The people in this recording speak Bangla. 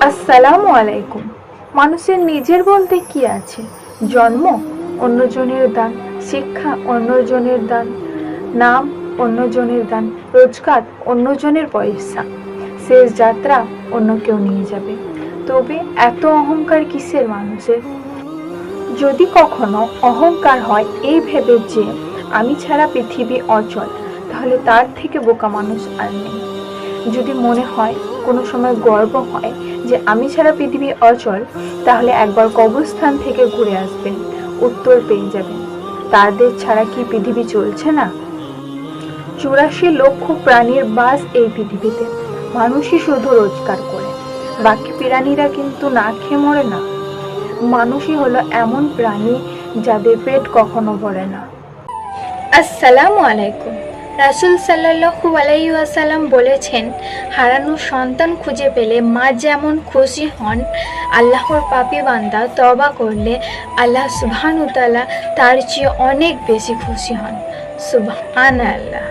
আসসালামু আলাইকুম। মানুষের নিজের বলতে কি আছে? জন্ম অন্যজনের দান, শিক্ষা অন্যজনের দান, নাম অন্যজনের দান, রোজগার অন্যজনের পয়সা। শেষ যাত্রা অন্য কেউ নিয়ে যাবে। তবে এত অহংকার কিসের মানুষের? যদি কখনো অহংকার হয়, এই ভেবে যে আমি ছাড়া পৃথিবী অচল, তাহলে তার থেকে বোকা মানুষ আর নেই। যদি মনে হয় কোনো সময় গর্ব হয় যে আমি ছাড়া পৃথিবী অচল, তাহলে একবার কবরস্থান থেকে ঘুরে আসবেন উত্তর পেয়ে যাবেন তাদের ছাড়া কি পৃথিবী চলছে না? চুরাশি লক্ষ প্রাণীর বাস এই পৃথিবীতে। মানুষই শুধু রোজগার করে। বাকি প্রাণীরা কিন্তু না খেয়ে মরে না। মানুষই হলো এমন প্রাণী যাদের পেট কখনো ভরে না। আসসালামু আলাইকুম। রাসুল সাল্লাহু আলাইসাল্লাম বলেছেন, হারানো সন্তান খুঁজে পেলে মা যেমন খুশি হন, আল্লাহর পাপি বান্দা তবা করলে আল্লাহ সুবহানুতালা তার চেয়ে অনেক বেশি খুশি হন। সুবহান আল্লাহ